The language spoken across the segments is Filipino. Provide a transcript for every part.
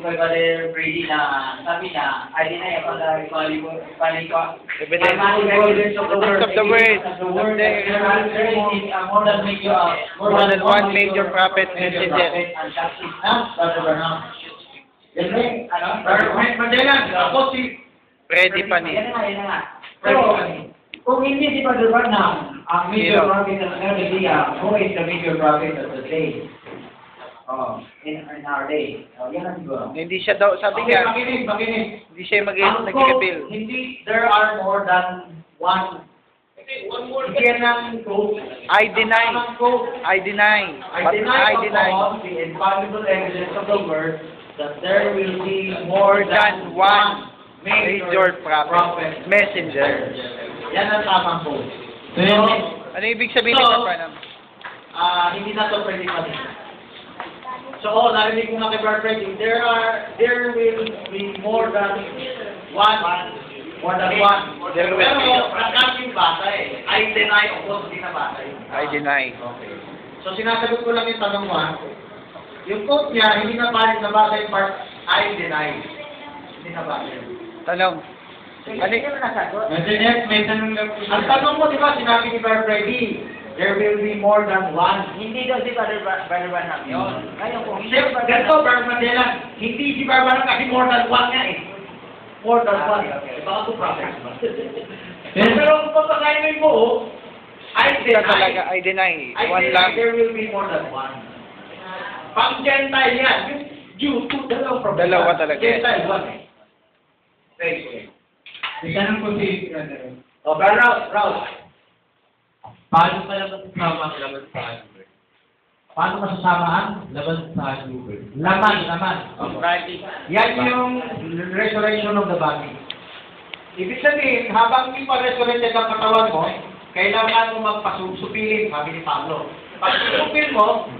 ko kay Brady na sabi niya, na yung pala ko pali ko. Evidence. Evidence of the word. More than one major prophet mentioned yung, si Ready pa ni. Yan na nga, yan na nga. Pero, kung hindi si Brother Branham, ang major prophet ng Arabia, who is the major prophet of the day? Oh, in, in our day. Oh, yan ang siguro. Hindi siya daw, sabi Okay, nga, makinig, makinig. hindi siya mag Ang nag-reveal. hindi, there are more than one. Hindi yan ang quote. I deny. Ang quote. I deny. I But deny, I deny. upon the infallible evidence of the word that there will be more More than one major prophet. prophet. Messenger. Yan ang tamang quote. So, Ano ibig sabihin So, nito, Branham? Ah, hindi na to pwede pa So, oh, narinig ko nga kay Freddy, there are, there will be more than one, more than one. There will be. Pero, nakasing basa eh. I deny, of course, hindi na basa eh. I deny. Okay. So, sinasagot ko lang yung tanong mo, ha? Yung quote niya, hindi na basa na basa yung part, I deny. Hindi na yun. Tanong. Ano, Medyo tanong lang po Ang tanong mo, di ba, sinabi ni Freddy, there will be more than one. Hindi daw si Brother Branham yun. Ngayon kung hindi si Brother ganito, Brother Magellan, hindi si Barbara kasi more than one nga eh. More than one. Baka to prophet. Pero kung papakainin mo, oh, I siya talaga, deny, I deny. I One deny lang. there will be more than one. Pang Gentile yan, Jew, two, dalawang prophet. Dalawa talaga. Gentile, one eh. Thanks, eh. May tanong po si Brother. O, Brother Raul, Paano pa naman kasama laban sa Hubert? paano masasamaan? Laban sa Hubert. Laman, laman. Friday. Yan yung resurrection of the body. Ibig sabihin, habang hindi pa resurrected ang katawan mo, kailangan mo magpasupilin, sabi ni Pablo. Pag susupil mo,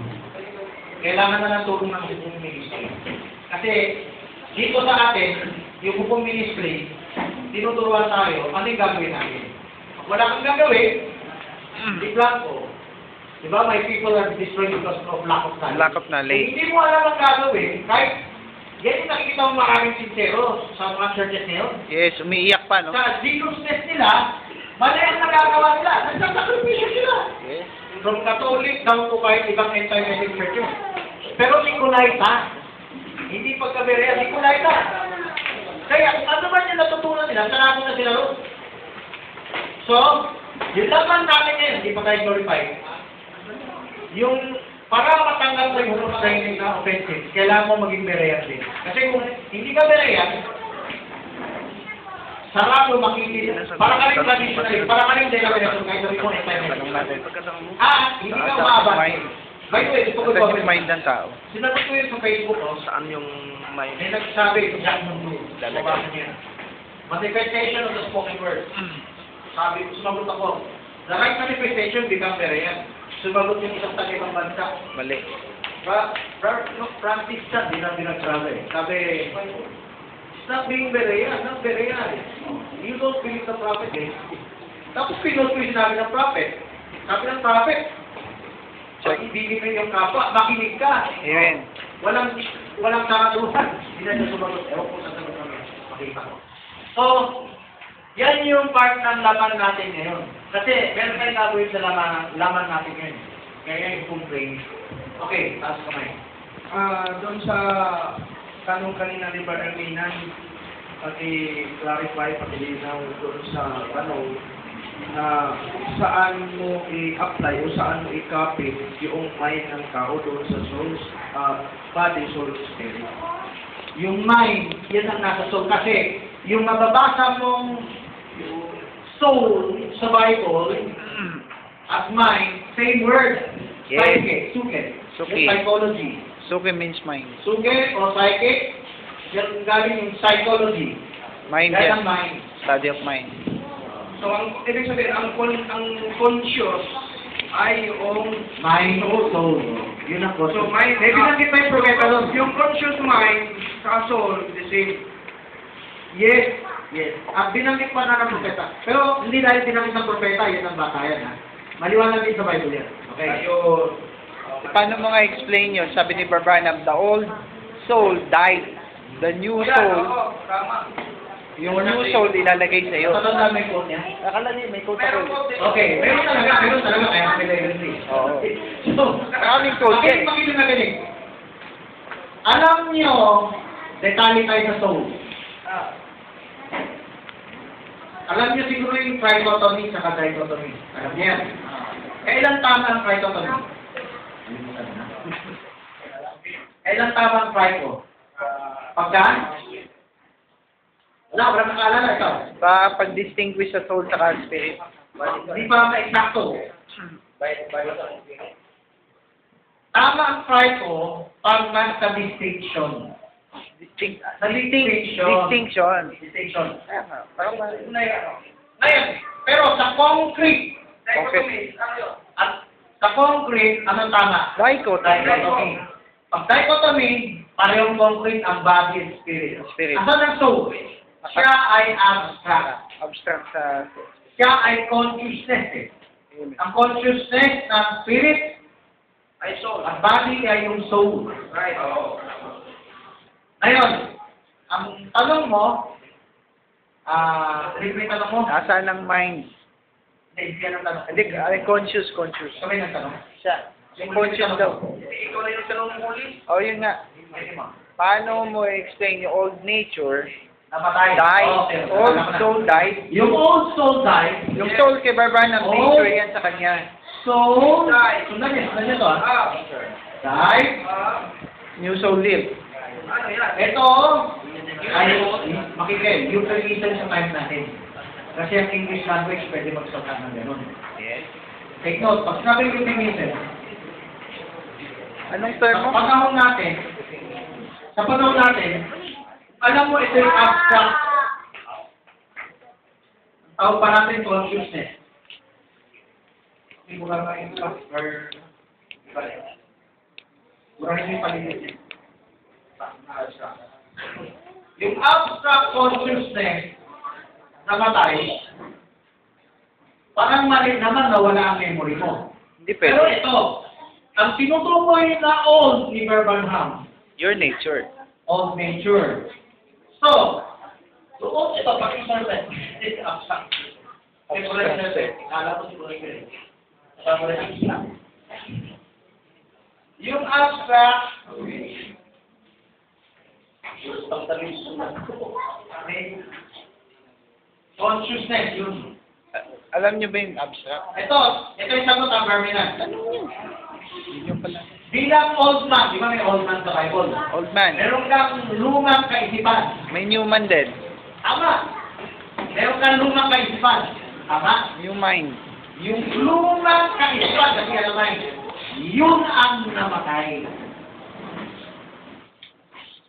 kailangan na ng tulong ng hukong ministry. Kasi dito sa atin, yung hukong ministry, tinuturuan tayo, ano yung gagawin natin? Wala kang gagawin, di blanco. Di ba, my people are destroyed because of lack of knowledge. Lack of knowledge. Kung hindi mo alam ang gagawin, kahit yan yung nakikita mo maraming sincero sa mga churches ngayon. Yes, umiiyak pa, no? Sa zealousness nila, mali ang nagagawa nila. Nagsasakripisyo sila. Yes. From Catholic down to kahit ibang anti-Catholic churches. Pero Nicolaita, hindi pagkaberea, Nicolaita. Kaya kung ano man yung natutunan nila, sarado na sila roon. So, yung laban natin ngayon, hindi pa tayo glorified. Yung para matanggap mo yung hukong training na offensive, kailangan mo maging berean din. Kasi kung hindi ka berean, sarado makikinig. Para ka rin traditional, para ka rin denomination, kahit sabi mo. Ah, hindi ka umabot. By the way, ito ko Effective mind ng tao. Sinagot ko yun sa Facebook, oh. Saan yung mind? May nagsabi, Jack Mundu. Lalagay. Manifestation of the spoken word. Sabi, sumagot ako. The right manifestation become Berean. Sumagot yung isang taga-ibang bansa. Mali. Fra, Fra, no, Francis Chan, di na pinagsabi. Sabi, it's not being Berean, not Berean. You don't believe the prophet, eh. Tapos pinod ko yung sinabi ng prophet. Sabi ng prophet, Check. Pag-ibigin mo yung kapwa, makinig ka. Amen. Walang walang karatuhan. Hindi na niya sumagot. Ewan ko sa sagot kami. Makita ko. So, yan yung part ng laman natin ngayon. Kasi, meron tayong gagawin sa laman, laman natin ngayon. Kaya yung complaint. Okay, taas kamay. Ah, doon sa tanong kanina ni Brother Minan, pati clarify, pati linaw doon sa tanong na saan mo i-apply o saan mo i-copy yung mind ng tao doon sa soul, ah, body, soul, spirit. Yung mind, yan ang nasa soul. Kasi, yung mababasa mong soul sa Bible, at mind, same word. Yes. Psyche, suke. Suke. Psychology. Suki means mind. Suge o psychic, yan galing yung psychology. Mind Yan ang mind. Study of mind. So, ang ibig sabihin, ang, con- ang conscious ay yung Mind o soul. Yun ang So, conscious. mind, Maybe nakita yung propeta doon. Yung conscious mind sa soul, the same. Yes. Yes. At binanggit pa na ng propeta. Pero hindi dahil binanggit ng propeta, yan ang batayan ha. Maliwanag din sa Bible yan. Okay. Ayun. Paano mo nga explain yun? Sabi ni Branham, the old soul died. The new Yan, soul, yung new soul ilalagay sa iyo. Tatandaan na may quote niya? Nakalagay, may code Meron ako. Okay, meron talaga, meron talaga, kaya kami level 3. Oo. So, Maraming okay, yan. makinig na galing. Alam niyo, detalye tayo sa soul. Ah, Alam niyo siguro yung trichotomy sa dichotomy. Alam niyo yan. Kailan tama ang trichotomy? Kalimutan mo na. Kailan tama ang tricho? Pagka? Wala, wala nakaalala ikaw. Pa pag-distinguish sa soul sa spirit. Hindi pa ma-exacto. Tama ang tricho pag nasa distinction. Distinct, distinction. distinction. Distinction. Tama. Parang ma- Ngayon, pero sa concrete, dichotomy, ano at sa concrete, anong tama? Dichotomy. Dichotomy. Pag dichotomy, parehong concrete ang body and spirit. Spirit. Asan ang soul? Siya ay abstract. Abstract sa... Siya ay consciousness. Eh. Ang consciousness ng spirit Ay, soul. at body ay yung soul. Right, oo. Ngayon, ang tanong mo, ah, repeat tanong mo? Nasaan ang mind? Hindi, hindi yan ang tanong. Hindi, ay, conscious, conscious. Kami ng tanong. Siya. Yung conscious daw. Ikaw na yung tanong mo huli. O, yun nga. Paano mo explain yung old nature Namatay. died, Okay, old soul died, Yung old soul died. yung soul kay Barbara ng Old nature yan sa kanya. soul Died. Sundan niya, sundan niya to ah. Died. New soul live. Ano? Ito, ay, makikinig, euphemism sa time natin. Kasi ang English language pwede magsalita ng ganun. Yes. Take note, pag sinabi yung euphemism, Anong term sa mo? panahon natin, sa panahon natin, alam mo ito yung abstract. Ang tawag pa natin consciousness. Hindi mo lang ito, or iba rin. Burahin yung paligid niya. Yung abstract consciousness na matay, parang mali naman na wala ang memory mo. Hindi Pero pwede. ito, ang tinutukoy na old ni Birmingham, Your nature. old nature. So, doon ito, pag-isalbet. Ito, abstract. Temporary self Kala ko siguro yun. Temporary abstract. Yung abstract, consciousness, yun. Alam niyo ba yung abstract? Ito, ito yung sagot ng Birmingham. Yun yung pala. Bilang old man, di ba may old man sa Bible? Old man. Meron kang lumang kaisipan. May new man din. Tama. Meron kang lumang kaisipan. Tama. New mind. Yung lumang kaisipan, kasi alam mo, yun ang namatay.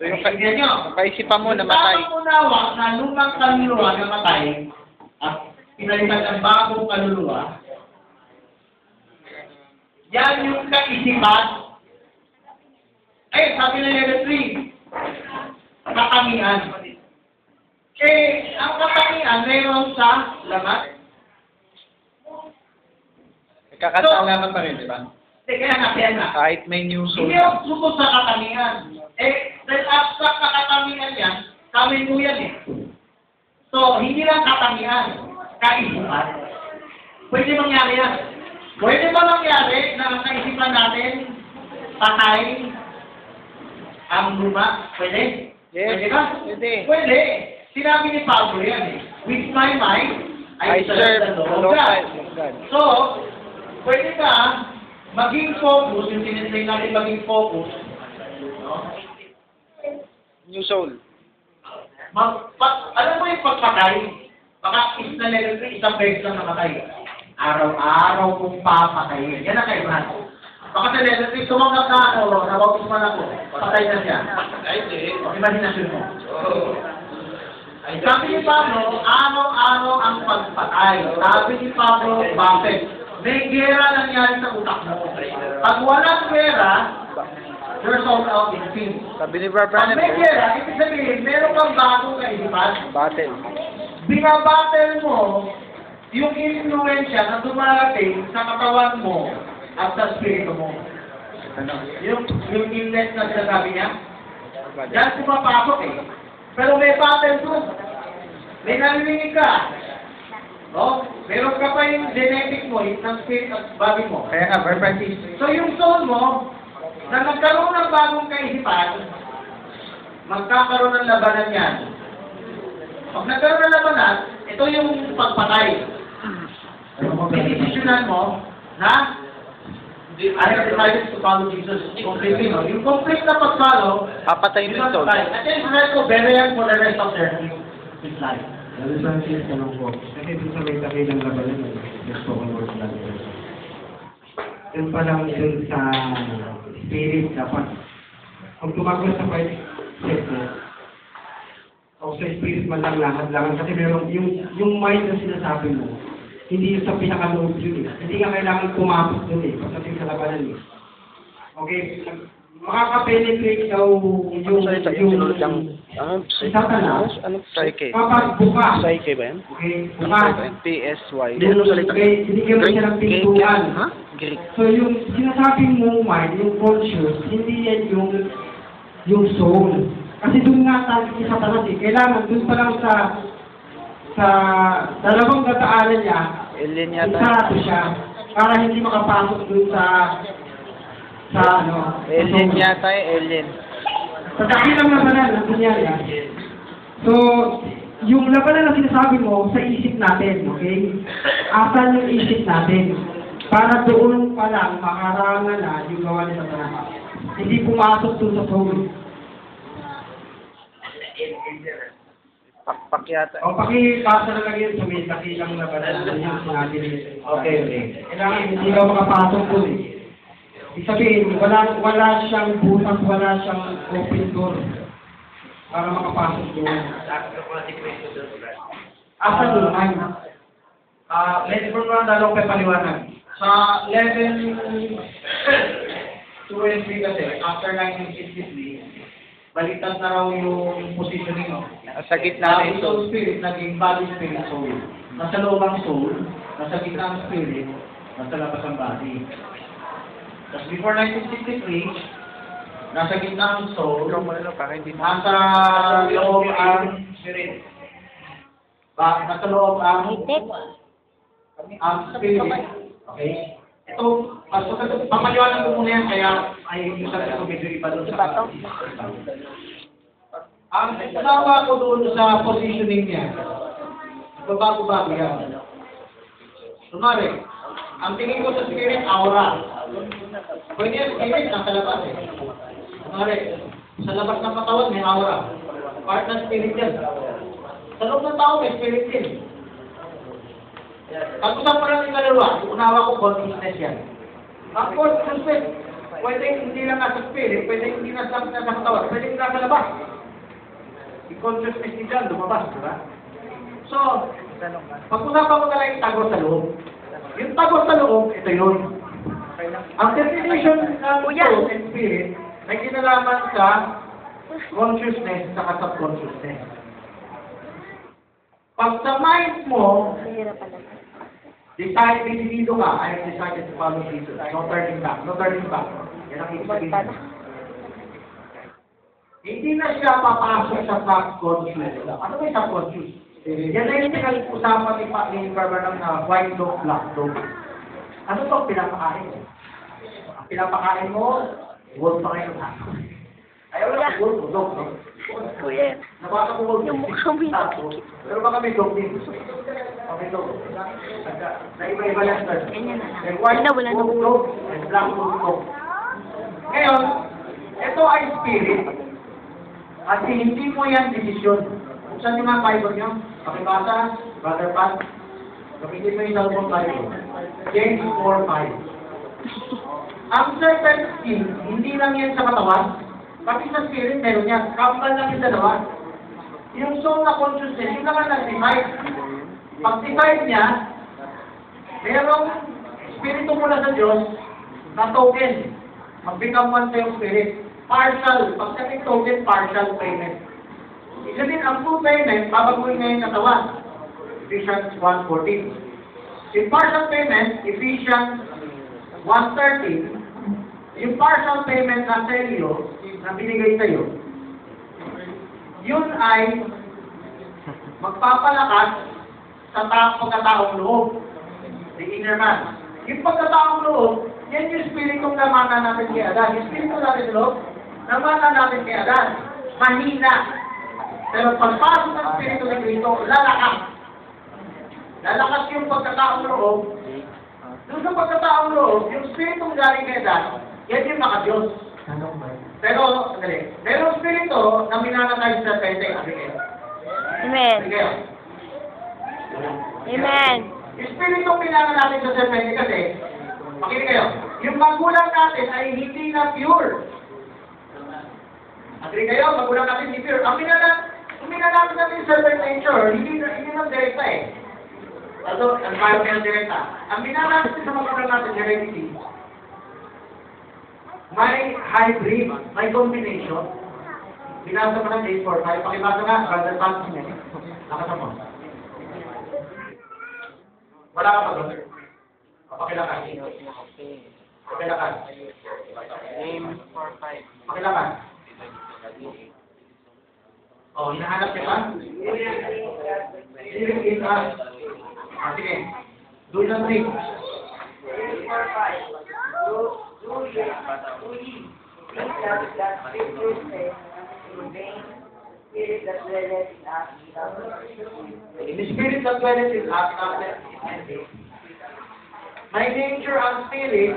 So yung, ka- Tingnan nyo. yung kaisipan mo namatay. Tamang unawa na lumang kaluluwa namatay at pinalitan ng bagong kaluluwa, yan yung kaisipan. Eh, sabi na level 3, katangian. Eh, ang katangian mayroon sa lamat. Kakasalaman pa rin, di ba? Eh, kaya nga, kaya nga. Kahit may new soul. Hindi ako suko sa katangian. Eh, dahil abstract na katangian yan, kami po yan eh. So, hindi lang katangian, kaisipan. Pwede mangyari yan. Pwede ba mangyari na ang kaisipan natin, patay, ang luma? Pwede? Yes. Pwede ba? Pwede. Pwede. Sinabi ni Pablo yan eh. With my mind, I serve the Lord God. God. So, pwede ka maging focus, yung tinitray natin maging focus? New soul. Mag, pa, alam mo yung pagpatay, baka is na level 3, isang beses lang namatay. Araw-araw kong papatayin. Yan ang kaibahan. Baka sa level 3, sumanggap na ako, nawagos man ako, patay na siya. Imaginasyon mo. Sabi ni Pablo, araw-araw ang pagpatay. Sabi ni Pablo, bakit? May gera nangyari sa utak mo. Pag walang gera, out in sin. Sabi ni Barbara may gera, ibig sabihin, meron kang bagong kaisipan. battle. Binabattle mo yung influensya na dumarating sa katawan mo at sa spirito mo. Ano? Yung, yung illness na sinasabi niya, Diyan pumapasok eh. Pero may pattern doon. May narinig ka. No? Meron ka pa yung genetic mo, yung ng spirit at body mo. Kaya nga, perfect So yung soul mo, na nagkaroon ng bagong kaisipan, magkakaroon ng labanan yan. Pag nagkaroon ng labanan, ito yung pagpatay. Pinisisyonan mo na I have decided to follow Jesus completely. No? Yung complete na pag-follow, Papatayin yun mo ang patay. At yung sabi ko, burial for the rest of their his life. Lalo sa akin, tanong ko, kasi dun sa may dakilang labanan, gusto ko sa labanan. Yun pa lang dun sa spirit, dapat, kung tumakbo sa fight set mo, o sa spirit man lang lahat lang, kasi meron, yung, yung mind na sinasabi mo, hindi yung sa pinakaloob yun eh. Hindi ka kailangan pumapos dun eh, pagdating sa labanan eh. Okay, makaka-penetrate daw yung, yung, yung, Ano? Satanas, Anong psyche? kapag bukas, Psyche ba yan? Okay, bukas. PSY. Yung kay- Binigyan mo siya ng pintuan. Ha? Greek. So yung sinasabing mo mind, yung conscious, hindi yan yung yung soul. Kasi doon nga tayo sa satanas eh. Kailangan doon pa lang sa sa dalawang dataanan niya, Alien yata. isarado siya para hindi makapasok doon sa sa ano. sa Alien yata eh, alien. Sa dakilang labanan, nandun yan yan. So, yung labanan na sinasabi mo sa isip natin, okay? Asan yung isip natin? Para doon pa lang makarangan na yung gawa ni Satanas. Hindi pumasok doon sa soul. Pakpak yata. O pakipasa na lang yun. Ano yung sinabi ni Okay, okay. Kailangan hindi ka makapasok doon eh. Ibig sabihin, wala, wala siyang butas, wala siyang open door para makapasok doon. Asa doon naman? Ah, let's go na dalawang pa paliwanag. Sa level 2 and 3 kasi, after 1963, baliktad na raw yung positioning. No? Sa gitna na Yung ito. soul spirit, naging body spirit soul. Nasa loob ang soul, nasa gitna ang spirit, nasa labas ang body. Tapos before 1963, nasa gitna hindi mo. nasa loob ang spirit. Ba, nasa loob ang ang spirit. Okay? Ito, mas papaliwanag ko muna yan, kaya ay yung sabi ko medyo iba doon sa... Ang kasama ko doon sa positioning niya, babago-bago yan. Sumari, ang tingin ko sa spirit, aura. Pwede yung spirit, nasa labas eh. Sumari, sa labas ng katawan may aura. Part ng spirit yan. Sa loob ng tao may spirit din. Pag usap mo lang dalawa, unawa ko consciousness yan. Ang consciousness, pwede hindi lang nasa spirit, pwede hindi nasa, nasa katawan, pwede nasa labas. Yung consciousness ni John, lumabas, di ba? So, pag-usapan ko na lang yung tago sa loob. Yung tago sa loob, ito yun. Ang definition ng soul and spirit ay kinalaman sa consciousness sa subconsciousness. Pag sa mind mo, decide, decidido ka, I have decided to follow Jesus. No turning back. No turning back. Yan ang ibig sabihin. Hindi na siya papasok sa subconscious. Ano ba yung subconscious? Yan na yung pinag-usapan ni Pa ni Barbarang na white dog, black dog. Ano bang pinapakain? Ang pinapakain mo, huwag pa kayo Ayaw na huwag mo, dog. no? Kuya, Nabasa ko huwag yung mukha mo yung nakikita. Pero baka may dog din. Okay, dog. Na iba-iba lang sir. Ganyan na lang. Wala, wala na. dog, and black dog. Ngayon, ito ay spirit. At hindi mo yan desisyon. Saan yung mga Bible nyo? Pakibasa, Brother Pat. Kapitid mo yung cellphone Bible. James 4.5. Ang skin, hindi lang yan sa katawan, pati sa spirit meron yan. Kambal lang yung dalawa. Yung soul na consciousness, yun naman nag-decide. Pag-decide niya, merong spirito mula sa Diyos na token. Mag-become one sa yung spirit. Partial. Pag sabing token, partial payment. Ibig sabihin, ang full payment, babaguhin niya yung katawan. Ephesians 1.14. Yung partial payment, Ephesians 1.13, yung partial payment na sa iyo, na binigay sa'yo, yun ay magpapalakas sa ta- pagkataong loob. The inner man. Yung pagkataong loob, yan yung spiritong namana natin kay Adan. Yung spirito natin sa loob, namana natin kay Adan. Mahina. Pero pagpasok ng spirito ni Kristo, lalakas. Lalakas yung pagkataong loob. Doon sa pagkataong loob, yung spiritong galing kay Adan, yan yung nakadiyos. Pero, dali. Pero spirito na minanatay sa pwede, sabi kayo. Amen. Kayo. Amen. Yung spirito kailangan natin sa serpente kasi, makinig kayo, yung magulang natin ay hindi na pure. Agree kayo, magulang natin hindi pure. Ang minana, minanatin natin yung serpent nature, hindi na, hindi na direkta eh. Also, ang bayo kaya direkta. Ang minanatin sa magulang natin, heredity, may hybrid, may combination. Binasa mo ng 845. Pakibasa nga, Brother Pans. Nakata mo. Wala ka pa doon. Pakilakan. Pakilakan. Game 4-5. Pakilakan. Oh, hinahanap niya ba? Siling in us. Ah, sige. Doon lang rin. The spirit that dwelleth in us, May nature ang spirit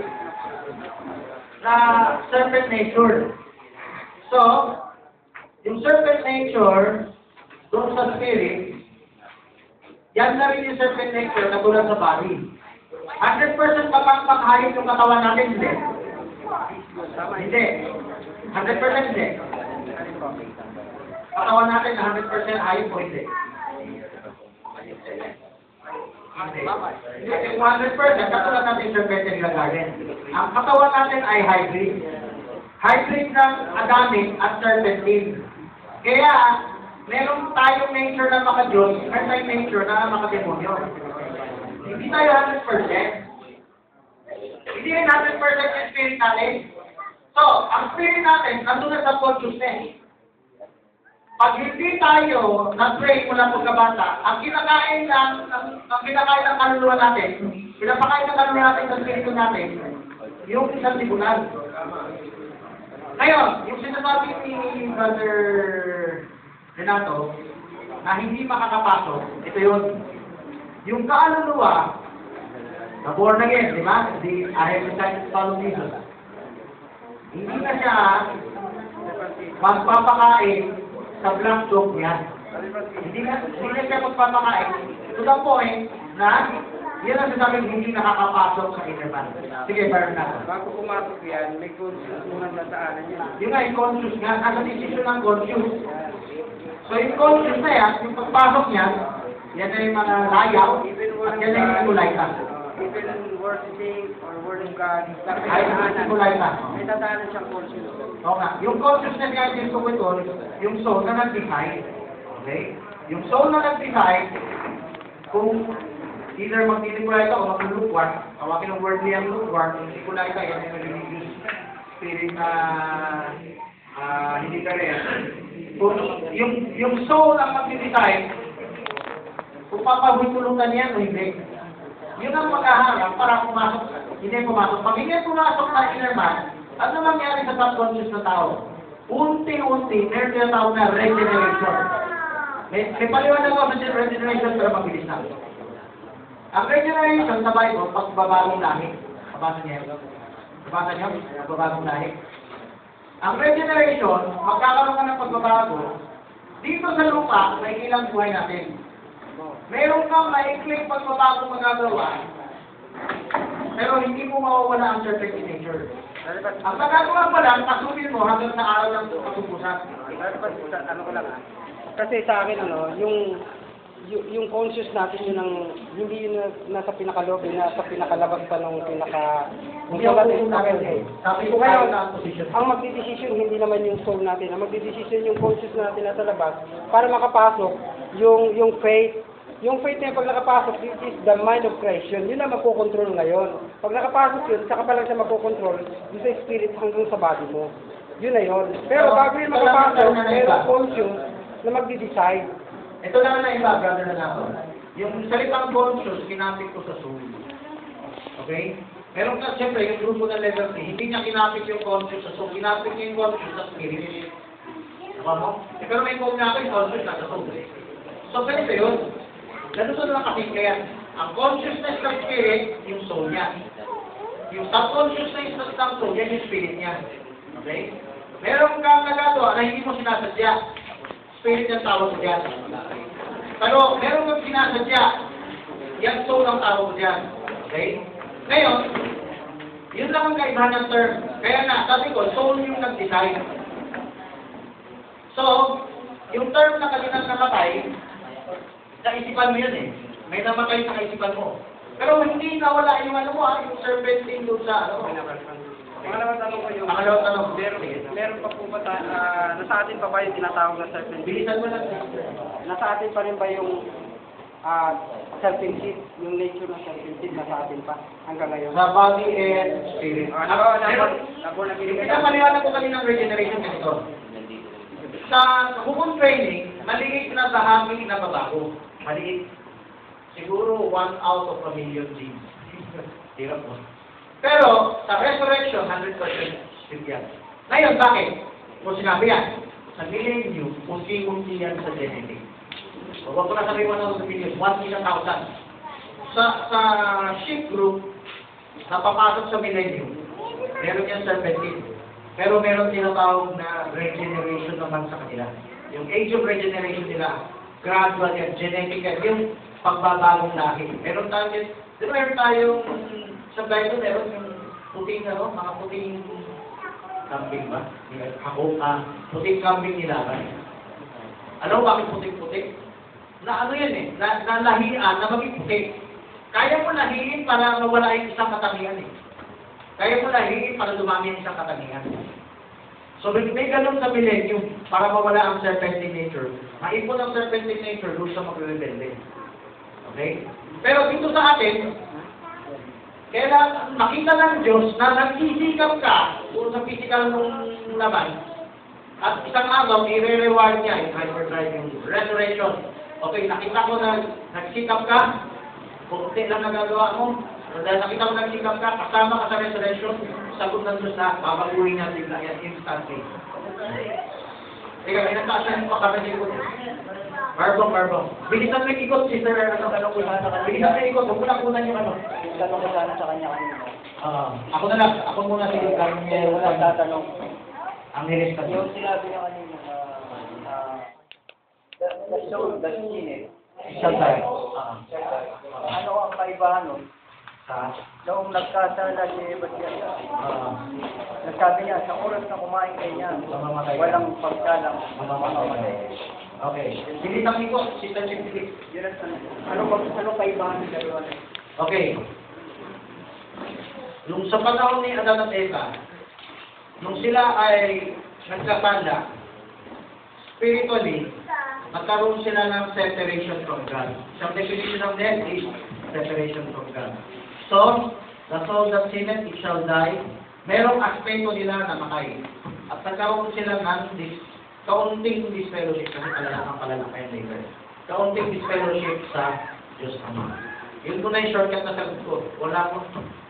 na serpent nature. So, yung serpent nature, doon sa spirit, yan na rin yung serpent nature na tulad sa body. 100% mapagpakhayop yung katawan natin, hindi. Hindi. 100% hindi. Katawan natin na 100% hayop o hindi. Hindi. Yung 100% katulad natin sa Serpent Garden. Ang katawan natin ay hybrid. Hybrid ng Adamic at Serpentine. Kaya, meron tayong nature na maka-Diyos, meron tayong nature na maka-demonyo. Hindi tayo 100%. Hindi rin 100% yung spirit natin. So, ang spirit natin, nandun na sa consciousness. Pag hindi tayo nag-pray mula pagkabata, ang kinakain ng, ang, ang kinakain ng kaluluwa natin, pinapakain ng kaluluwa natin sa spirito natin, yung isang libunan. Ngayon, yung sinasabi ni Brother Renato, na hindi makakapasok, ito yun. Yung kaluluwa, na born again, di ba? The I have follow Jesus. Hindi na siya magpapakain sa blank joke niya. Hindi na, hindi na siya magpapakain. To the point na, yun ang sasabing hindi nakakapasok sa inner man. Sige, parang na. Bago pumasok yan, may conscious muna na daanan yan. Yung nga, yung conscious nga, nasa decision ng conscious. So yung conscious na yan, yung pagpasok niya, yan na yung mga layaw, at yan na yung simulay ka. Uh, even worshiping or word of God, Ay, simulay ka. May dadaanan siyang conscious. Oo nga, yung consciousness yung gusto ko ito, yung soul na nag-decide. Okay? Yung soul na nag-decide, kung either magtitikulay ka o maglulukwar, tawagin ng word niya lukwar, kung tikulay ka, yan yung religious spirit na ah, hindi ka rin. Kung yung, yung soul ang mag-decide, kung papahutulutan yan o hindi. Yun ang maghaharap para pumasok, hindi pumasok. Pag hindi pumasok na inner man, ano nangyari sa subconscious na tao? Unti-unti, meron tinatawag na regeneration. May, may paliwanag ako sa regeneration pero mabilis na. Ang regeneration sa Bible, pagbabagong lahi. Nabasa niya yun? Nabasa niyo? Pagbabagong lahi. Ang regeneration, magkakaroon ka ng pagbabago, dito sa lupa, may ilang buhay natin. Meron kang maikling pagbabago magagawa, pero hindi mo mawawala ang certain nature. Ang magagawa mo lang, pasukin mo hanggang sa araw ng katubusan. ano ko lang ah. Kasi sa akin ano, yung yung, yung conscious natin yun ang hindi yun na, nasa pinakaloob, yun nasa pinakalabas pa ng pinaka yung Hindi ako natin kung sa akin natin. eh. Sabi ko ngayon, na ang magdidesisyon hindi naman yung soul natin, ang magdidesisyon yung conscious natin nasa labas para makapasok yung yung faith yung faith na yun, pag nakapasok, this is the mind of Christ. Yun, yun ang makokontrol ngayon. Pag nakapasok yun, saka pa lang siya makokontrol yung sa spirit hanggang sa body mo. Yun na yun. Pero bago yun makapasok, merong conscious na magdi-decide. Ito lang na iba, brother na ako. Yung salitang conscious, kinapit ko sa soul. Okay? Meron ka, siyempre, yung grupo ng level 3, hindi niya kinapit yung conscious sa soul. Kinapit niya yung conscious sa spirit. Tama mo? Eh, pero may kung nga yung conscious na sa soul. So, ganito yun. Ganito lang kasi kaya, ang consciousness ng spirit, yung soul niya. Yung subconsciousness ng soul, yan yung spirit niya. Okay? Meron kang nagagawa na hindi mo sinasadya. Spirit yung tawag ko dyan. Pero meron kang sinasadya. Yan soul ang tawag ko dyan. Okay? Ngayon, yun lang ang kaibahan ng term. Kaya nga, sabi ko, soul yung nag-design. So, yung term na kaninang namatay, naisipan mo yun eh. May namatay sa kaisipan mo. Pero hindi nawala yung ano mo ah, yung serpentine doon sa ano. Pangalawang tanong ko yung, Pangalawang tanong. meron, meron pa po ba ta, ah, nasa atin pa ba yung tinatawag na serpent seed? Bilisan mo lang. Nasa atin pa rin ba yung ah, serpent seed? Yung nature ng serpent seed nasa atin pa hanggang ngayon? Sa body and spirit. Ah, nako, nako, Yung nakikinig pinapaliwanag ko kanina ng regeneration ganito. Sa human training, maliit na bahagi na babago. Maliit. Siguro one out of a million genes. Hirap mo. Pero sa resurrection, 100% spirit yan. Ngayon, bakit? Kung sinabi yan, sa millennium, unti-unti yan sa genetic. So, huwag ko na sabihin one out of a million, one in a thousand. Sa, sa ship group, napapasok sa millennium, meron yan serpentine. Pero meron tinatawag na regeneration naman sa kanila. Yung age of regeneration nila, gradual yan, genetic yung pagbabagong lahi. Meron tayo, di ba meron tayong, sa Bible, meron yung puting, ano, mga puting kambing ba? Ako, ah, puting kambing nila. Ano bakit puting-puting? Na ano yan eh, na, na lahian, na maging puti. Kaya mo lahiin para mawala yung isang katangian eh. Kaya mo lahiin para dumami ang isang katangian. So, may, ganun sa millennium para mawala ang serpentine nature. Maipon ang serpentine nature doon sa magre-rebelde. Okay? Pero dito sa atin, kailangan makita ng Diyos na nagsisikap ka doon sa physical nung laban. At isang araw, i-reward niya yung hyperdrive yung resurrection. Okay, nakita ko na nagsikap ka, kunti lang nagagawa mo. So, dahil nakita ko nagsikap ka, kasama ka sa resurrection, sagot ng Diyos na babaguhin niya bigla yan instantly. Teka, may nagkasyan pa kami dito. Barbong, barbong. Bilisan mo ikot, sister, ano, ano, ano, ano, bilisan mo ikot, huwag mo lang kunan yung ano. Tanong ko sana sa kanya kanina. Ah, ako na lang, ako muna sige, kami Ang tatanong, ang nilis ka yung sinabi niya kanina na uh, the, soul, the Isang tayo. Ah. ano ang kaibahan nun? Sa, Noong nagkasala si Evangelio, ah, nagsabi niya, sa oras na kumain kayo niyan, Mamamatay walang pagkalang mamamatay. Okay. Bilisan mo yung ikot, sister, sister. Yun ang tanong. Ano ba, ano kaibahan ng dalawa na? Okay. Nung sa panahon ni Adan at Eva, nung sila ay nagkasala, spiritually, nagkaroon sila ng separation from God. Sa definition of death is separation from God. So, the soul that sinneth, it shall die. Merong aspeto nila na matay. At nagkaroon sila ng dis kaunting disfellowship kasi palalakang palalakayan later. Kaunting disfellowship sa Diyos Ama. Yun ko na yung shortcut na sagot ko. Wala ko.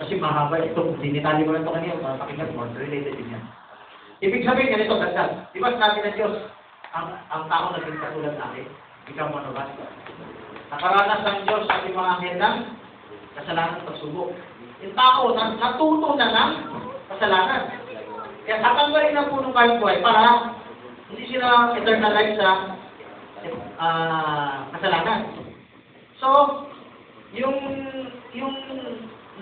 Kasi mahaba ito. Dinitali mo lang ito kanina. Para pakinggan mo. Related din yan. Ibig sabihin, ganito, ganda. Di ba sabi ng Diyos, ang, ang tao naging katulad natin, ikaw ba? Nakaranas ng Diyos sa mga anghel ng kasalanan at pagsubok. Yung tao, na, natuto na ng kasalanan. Kaya tatanggalin ng punong kahit buhay para hindi sila eternalize sa ah, kasalanan. So, yung yung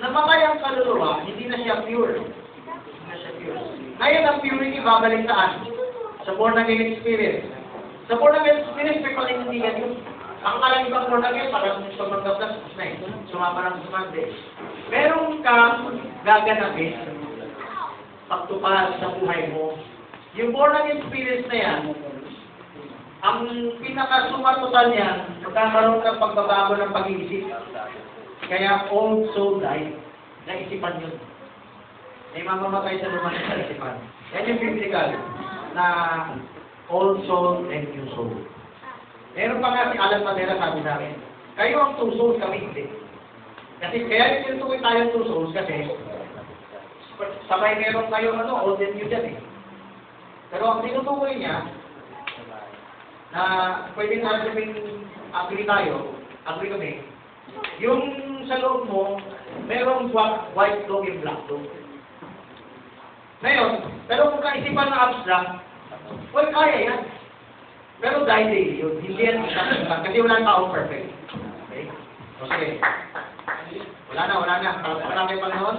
namatay ang kaluluwa, hindi na siya pure. Hindi na siya pure. Ngayon ang purity babalik saan? Sa born again experience. Sa born again experience, may panindigan yun. Ang kalang ibang born again, parang sumagdabdas na eh. Sumama lang sa Monday. Meron kang gaganapin pagtupad sa buhay mo. Yung born again experience na yan, ang pinakasumatotal niyan, magkakaroon ng pagbabago ng pag-iisip. Kaya old soul life, naisipan yun. May mamamatay sa lumang sa isipan. Yan yung biblical na old soul and new soul. Meron pa nga si Alan Madera sabi sa akin, kayo ang two souls, kami hindi. Kasi kaya yung tinutukoy tayo two souls kasi sabay meron kayo ano, old and new dyan eh. Pero ang tinutukoy niya, na pwede na sabihin, agree tayo, agree kami, yung sa loob mo, merong black, white dog and black dog. Ngayon, pero kung kaisipan na abstract, well, kaya yan. Pero dahil daily yun, hindi yan exact kasi wala tao perfect. Okay? O sige. Wala na, wala na. Wala kayo Panginoon.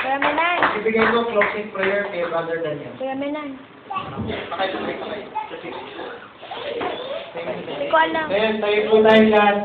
Kuya Menan. Ibigay ko closing prayer kay Brother Daniel. Kuya Menan. Pakay, pakay, pakay. Hindi ko alam. Kaya tayo po tayo lahat.